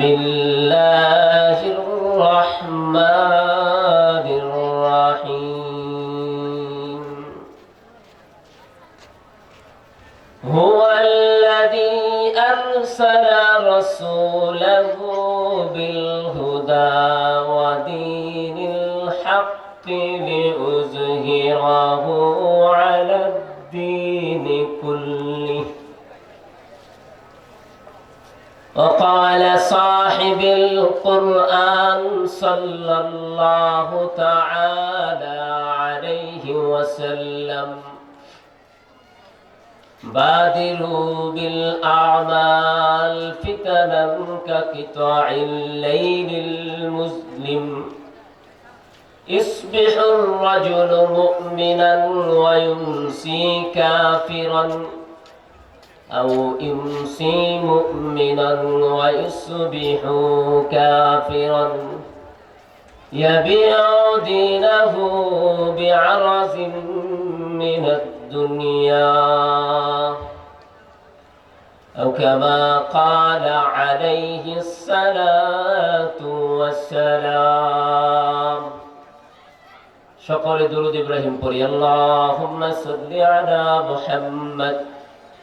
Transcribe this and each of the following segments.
بسم الله الرحمن الرحيم. هو الذي أرسل رسوله بالهدى ودين الحق ليظهره على وقال صاحب القرآن صلى الله تعالى عليه وسلم. بادروا بالأعمال فتنا كقطع الليل المظلم. يصبح الرجل مؤمنا ويمسي كافرا. أو يمسي مؤمنا ويصبح كافرا. يبيع دينه بعرز من الدنيا. أو كما قال عليه الصلاة والسلام. شكر درود إبراهيم. قري اللهم صل على محمد.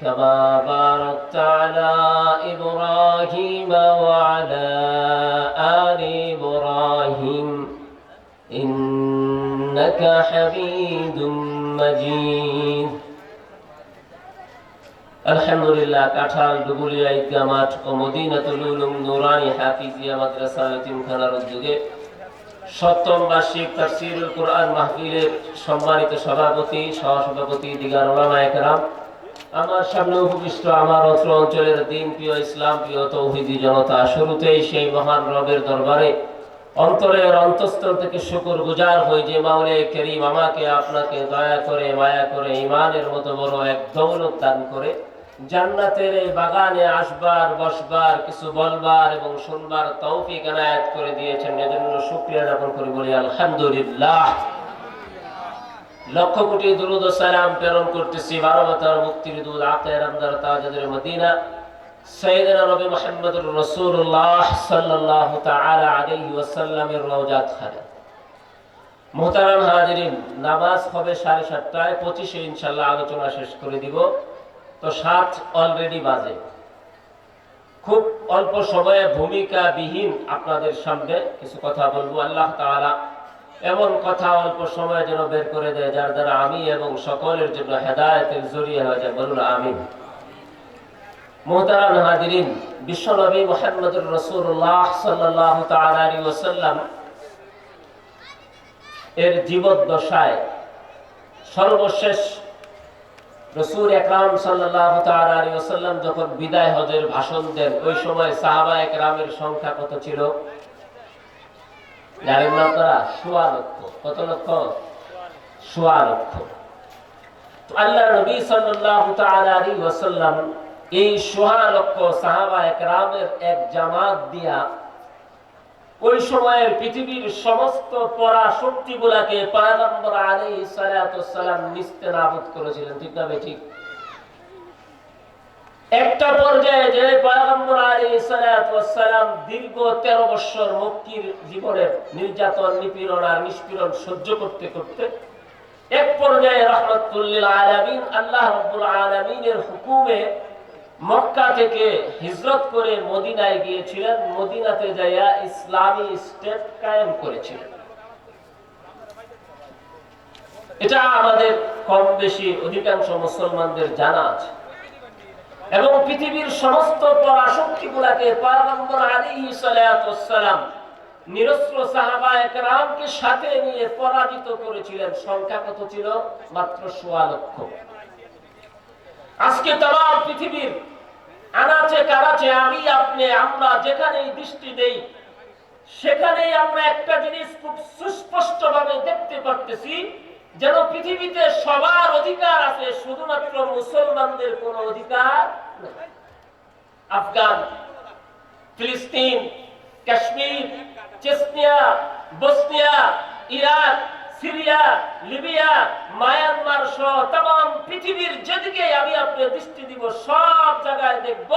كما باركت على إبراهيم وعلى آل إبراهيم إنك حميد مجيد আলহামদুলিল্লাহ কাঁঠাল ডুবুলিয়া ঈদগাহ মাঠ ও মদিনাতুল উলুম নুরানি হাফিজিয়া মাদ্রাসা এতিমখানার উদ্যোগে সপ্তম বার্ষিক তাফসীরুল কোরআন মাহফিলের সম্মানিত সভাপতি সহসভাপতি দিগার ওলামা একরাম আমার সামনে উপবিষ্ট আমার অত্র অঞ্চলের দিন প্রিয় ইসলাম, প্রিয় তৌহিদি জনতা, শুরুতেই সেই মহান রবের দরবারে অন্তরের অন্তঃস্থল থেকে শুকুর গুজার হই যে মাওলে করিম আমাকে, আপনাকে দয়া করে, মায়া করে ইমানের মতো বড় এক দৌলত দান করে জান্নাতের এই বাগানে আসবার, বসবার, কিছু বলবার এবং শুনবার তৌফিক এনায়েত করে দিয়েছেন। এজন্য শুকরিয়া জ্ঞাপন করে, বলি আলহামদুলিল্লাহ। লক্ষ কোটি দুরুদ সালাম প্রেরণ করতেছি বারবতার মুক্তির আমদার তাজাদের মদিনা। সৈয়দনা রওজাত মোহতারাম হাজিরিন, নামাজ হবে সাড়ে সাতটায়, পঁচিশে ইনশাল্লাহ আলোচনা শেষ করে দিব। তো সাত অলরেডি বাজে। খুব অল্প সময়ে ভূমিকা বিহীন আপনাদের সামনে কিছু কথা বলব। আল্লাহ তাআলা এমন কথা অল্প সময় যেন বের করে দেয়, যার দ্বারা আমি এবং সকলের জন্য হেদায়তের জড়িয়ে হয়ে যায়। বলুন বিশ্বনবী মোহাম্মদুর রসুল্লাহ সাল্লাহ তালী ওসাল্লাম এর জীবদ্দশায় সর্বশেষ রসুল একরাম সাল্লাহ তালী ওসাল্লাম যখন বিদায় হজের ভাষণ দেন, ওই সময় সাহাবা একরামের সংখ্যা কত ছিল? জানেন না আপনারা সোয়া লক্ষ। কত লক্ষ? সোয়া লক্ষ। আল্লাহ নবী ওসাল্লাম এই সোহা লক্ষ সাহাবা এক জামাত দিয়া ওই সময়ের পৃথিবীর সমস্ত পরা শক্তি গুলাকে পায়গম্বর আলী সালাম নিস্তে নাবুদ করেছিলেন। ঠিক না ঠিক। একটা পর্যায়ে যে পয়গম্বর আলী সালাম দীর্ঘ তেরো বৎসর মক্কির জীবনের নির্যাতন, নিপীড়ন আর নিষ্পীড়ন সহ্য করতে করতে এক পর্যায়ে রহমতুল্লিল আলমিন, আল্লাহ রব্বুল আলমিনের হুকুমে মক্কা থেকে হিজরত করে মদিনায় গিয়েছিলেন। মদিনাতে যাইয়া ইসলামী স্টেট কায়েম করেছিলেন। এটা আমাদের কম বেশি অধিকাংশ মুসলমানদের জানা আছে। এবং পৃথিবীর সমস্ত পরাশক্তি গুলাকে পয়গম্বর আলাইহি সালাম নিরস্ত্র সাহাবা একরামকে সাথে নিয়ে পরাজিত করেছিলেন। সংখ্যা কত ছিল? মাত্র সোয়া লক্ষ। আজকে তাম পৃথিবীর আনাচে কারাচে আমি, আপনি, আমরা যেখানেই দৃষ্টি দেই, সেখানেই আমরা একটা জিনিস খুব সুস্পষ্ট ভাবে দেখতে পারতেছি যেন পৃথিবীতে সবার অধিকার আছে, শুধুমাত্র মুসলমানদের কোন অধিকার আফগান, ফিলিস্তিন, Kashmir, Chechnya, Bosnia, Iraq, Syria, Libya, Myanmar সহ তাম পৃথিবীর যেদিকে আমি আপনার দৃষ্টি দিব, সব জায়গায় দেখব,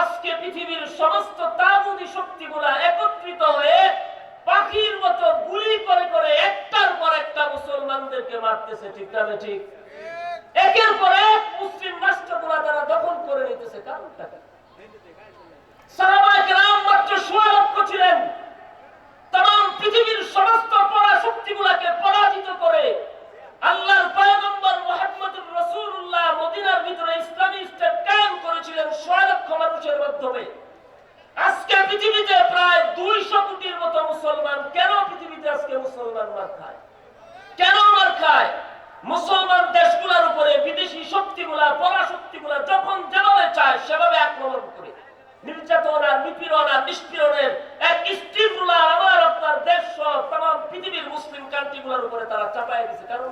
আজকে পৃথিবীর সমস্ত তাগুদি শক্তিগুলা একত্রিত হয়ে পাখির মতো গুলি করে করে একটার পর একটা মুসলমানদেরকে মারতেছে, ঠিক না ঠিক একের পর এক মুসলিম রাষ্ট্রগুলা তারা দখল করে নিতেছে, কারণটা কি? সাহাবায়ে কেরাম মাত্র সোয়া লক্ষ ছিলেন তাম পৃথিবীর সমস্ত পরাশক্তিগুলাকে পরাজিত করে আল্লাহর পয়গম্বর মুহাম্মদুর রাসূলুল্লাহ মদিনার ভিতরে ইসলামী স্টেট কায়েম করেছিলেন ছয় লক্ষ মানুষের মাধ্যমে আজকে পৃথিবীতে প্রায় দুইশো কোটির মতো মুসলমান কেন পৃথিবীতে আজকে মুসলমান মার খায় কেন মার খায় মুসলমান দেশগুলোর উপরে বিদেশি শক্তিগুলা পরাশক্তিগুলা যখন যেভাবে চায় সেভাবে আক্রমণ করে নির্যাতন আর নিপীড়ন আর নিষ্পীড়নের এক স্টিমগুলা আমার আপনার দেশ সহ তাম পৃথিবীর মুসলিম কান্ট্রিগুলোর উপরে তারা চাপায় দিছে কারণ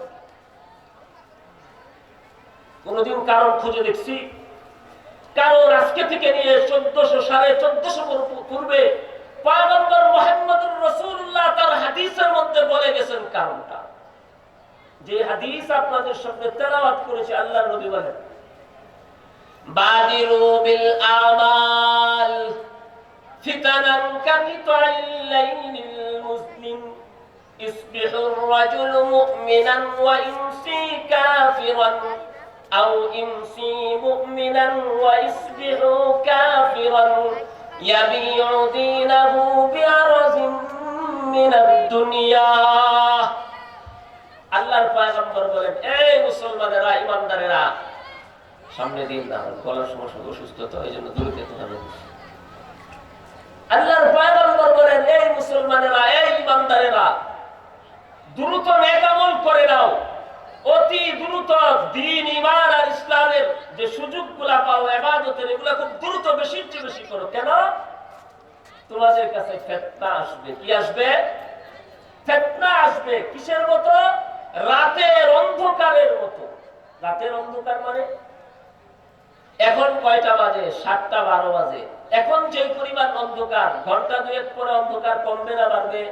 কোনদিন কারণ খুঁজে দেখছি। কারণ আজকে থেকে নিয়ে চোদ্দশো, সাড়ে চোদ্দশো পূর্বে পয়গম্বর মোহাম্মদুর রসুল্লাহ তার হাদিসের মধ্যে বলে গেছেন কারণটা। যে হাদিস আপনাদের সামনে তেলাওয়াত করেছে আল্লাহ নবী বলেন বাদিরু বিল আমাল ফিতানান কাকিতাইল মুসলিম, ইসবিহুর রাজুল মুমিনান ওয়া ইনসি কাফিরান। أو يمسي مؤمنا ويصبح كافرا يبيع دينه بعرض من الدنيا আল্লাহর পয়গম্বর বলেন এই মুসলমানেরা ইমানদারেরা সামনে দিন না আমার গলার সমস্যা অসুস্থ তো এই জন্য দূরে যেতে হবে আল্লাহর দ্রুত দিন ইমান আর ইসলামের যে সুযোগগুলা পাও এবাদতের এগুলা খুব দ্রুত বেশি বেশি করো। কেন? তোমাদের কাছে ফেতনা আসবে। কি আসবে? ফেতনা আসবে কিসের মতো? রাতের অন্ধকারের মতো। রাতের অন্ধকার মানে? এখন কয়টা বাজে? সাতটা বারো বাজে। এখন যে পরিমাণ অন্ধকার, ঘণ্টা দুয়েক পরে অন্ধকার কমবে না বাড়বে?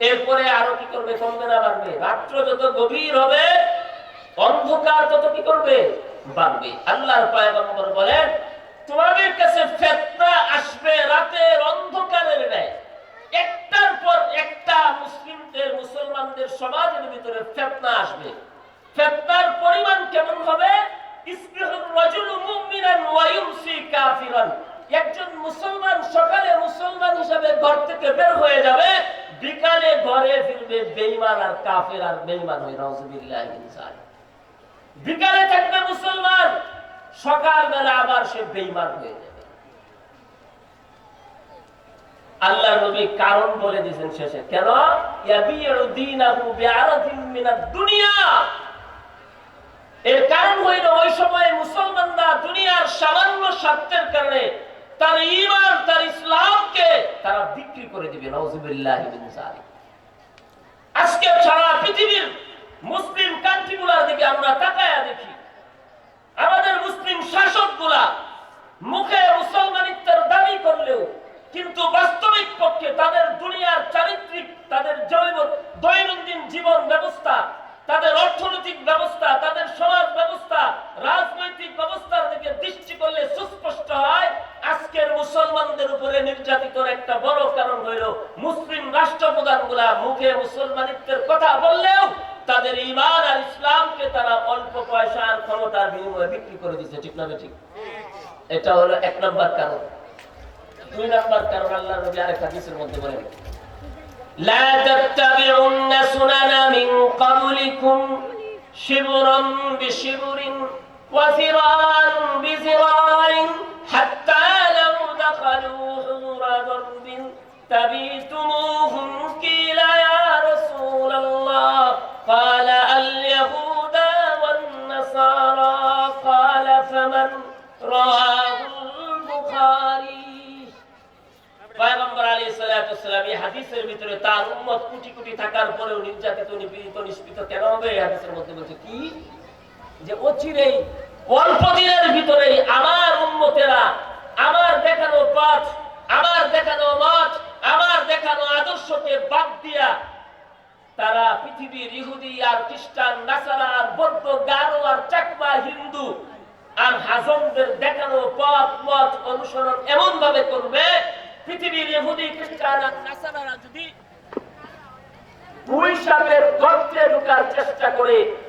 এরপরে আরও কি করবে? কমবে না বাড়বে। রাত্র যত গভীর হবে অন্ধকার তত কি করবে? বাড়বে আল্লাহর পয়গম্বর বলেন, তোমাদের কাছে ফেতনা আসবে রাতের অন্ধকারের ন্যায়। একটার পর একটা মুসলিমদের, মুসলমানদের সমাজের ভিতরে ফেতনা আসবে। ফেতনার পরিমাণ কেমন হবে? একজন মুসলমান সকালে মুসলমান হিসাবে ঘর থেকে বের হয়ে যাবে, বিকালে ঘরে ফিরবে বেঈমান আর কাফের আর বেঈমান হয়ে। যালিক। বিকালে থাকবে মুসলমান সকাল বেলা আবার সে বেঈমান হয়ে যাবে। আল্লাহ নবী কারণ বলে দিয়েছেন শেষে, কেন? দুনিয়া। এর কারণ হইল ওই সময় মুসলমানরা দুনিয়ার সামান্য স্বার্থের কারণে তার ইমান তার ইসলামকে তারা বিক্রি করে দিবে নওজুবিল্লাহি যালিক। আজকে সারা পৃথিবীর মুসলিম কান্ট্রিগুলোর দিকে আমরা তাকায়া দেখি। আমাদের মুসলিম শাসক শাসকগুলা মুখে মুসলমানিত্বের দাবি করলেও কিন্তু বাস্তবিক পক্ষে তাদের দুনিয়ার চারিত্রিক, তাদের জৈব দৈনন্দিন জীবন ব্যবস্থা তাদের অর্থনৈতিক ব্যবস্থা তাদের সমাজ ব্যবস্থা রাজনৈতিক ব্যবস্থার দিকে দৃষ্টি করলে সুস্পষ্ট হয় আজকের মুসলমানদের উপরে নির্যাতিতর একটা বড় কারণ হইল মুসলিম রাষ্ট্রপ্রধানগুলা মুখে মুসলমানিত্বের কথা বললেও তাদের ইমান আর ইসলামকে তারা অল্প পয়সার ক্ষমতার বিনিময়ে বিক্রি করে দিচ্ছে ঠিক না ঠিক এটা হলো এক নম্বর কারণ দুই নম্বর কারণ আল্লাহ নবী আরেক হাদিসের মধ্যে বলেন لا تتبعن سنن من قبلكم شبرا بشبر وذراعا بذراع حتى لو دخلوا حضور ضرب تبيتموهم قيل يا رسول الله তার উম্মত কোটি কোটি থাকার পরেও নির্যাতিত, নিপীড়িত ভিতরেই আমার উম্মতেরা আমার দেখানো পথ, আমার দেখানো মত, আমার দেখানো আদর্শকে বাদ দিয়া তারা পৃথিবীর ইহুদি আর খ্রিস্টান, নাসারা আর বৌদ্ধ, গারো আর চাকমা, হিন্দু আর হাজমদের দেখানো পথ মত অনুসরণ এমন ভাবে করবে, পৃথিবীর ইহুদি যদি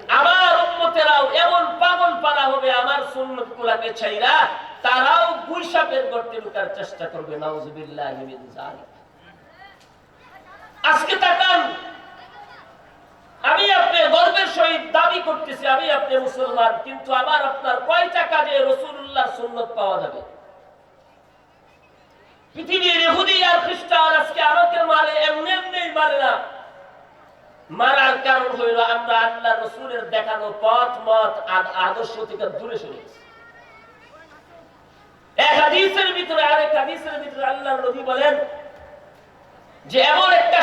আমার এমন হবে আমার তারাও ঢুকার চেষ্টা করবে আজকে তাকান আমি আপনি গর্বের সহিত দাবি করতেছি, আমি আপনি মুসলমান, কিন্তু আমার আপনার কয়টা কাজে রসুল্লাহ সুন্নত পাওয়া যাবে? পৃথিবীর ইহুদি আর খ্রিস্টান আজকে মারে, এমনি এমনি মারে না। মারার কারণ হইল আমরা আল্লাহ রসুলের দেখানো পথ মত আর আদর্শ থেকে দূরে সরে গেছি। এক হাদিসের ভিতরে, আরেক হাদিসের ভিতরে আল্লাহ নবী বলেন যে, এমন একটা